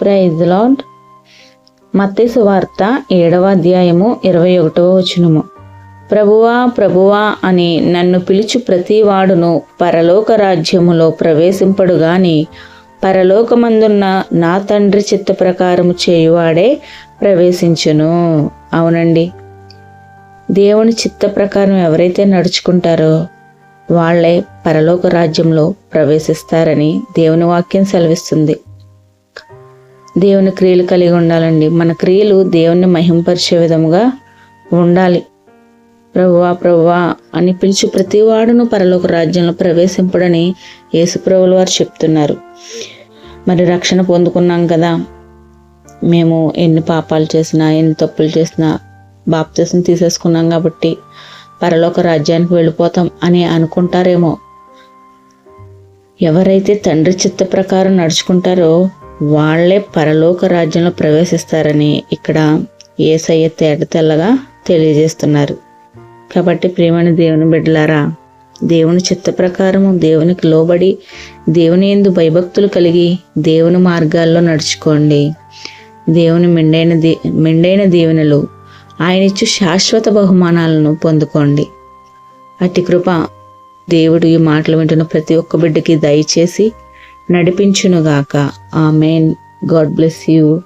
Praise lord మత్తయి వార్త ఏడవ అధ్యాయము ఇరవై ఒకటవ వచనము. ప్రభువా ప్రభువా అని నన్ను పిలుచు ప్రతివాడును పరలోక రాజ్యములో ప్రవేశింపడు గాని పరలోకమందున్న నా తండ్రి చిత్త ప్రకారము చేయువాడే ప్రవేశించును. అవునండి. దేవుని చిత్త ప్రకారం ఎవరైతే నడుచుకుంటారో వాళ్ళే పరలోక రాజ్యంలో ప్రవేశిస్తారని దేవుని వాక్యం సెలవిస్తుంది. దేవుని క్రియలు కలిగి ఉండాలండి. మన క్రియలు దేవుణ్ణి మహింపరిచే విధముగా ఉండాలి. ప్రభువా ప్రభువా అని పిలిచి ప్రతివాడును పరలోక రాజ్యంలో ప్రవేశింపడని యేసుప్రభులు వారు చెప్తున్నారు. మరి రక్షణ పొందుకున్నాం కదా. మేము ఎన్ని పాపాలు చేసినా ఎన్ని తప్పులు చేసినా బాప్తీసం తీసేసుకున్నాం కాబట్టి పరలోక రాజ్యానికి వెళ్ళిపోతాం అని అనుకుంటారేమో. ఎవరైతే తండ్రి చిత్త ప్రకారం నడుచుకుంటారో వాళ్ళే పరలోక రాజ్యంలో ప్రవేశిస్తారని ఇక్కడ ఏసయ్య తేట తెల్లగా తెలియజేస్తున్నారు. కాబట్టి ప్రేమని దేవుని బిడ్డలారా దేవుని చిత్త ప్రకారము దేవునికి లోబడి దేవుని ఎందు భయభక్తులు కలిగి దేవుని మార్గాల్లో నడుచుకోండి. దేవుని మెండైన దే మెండైన దేవునిలు ఆయన ఇచ్చు శాశ్వత బహుమానాలను పొందుకోండి. అట్టి కృప దేవుడు ఈ మాటలు వింటున్న ప్రతి ఒక్క బిడ్డకి దయచేసి నడిపించునుగాక. ఆమెన్. God bless you.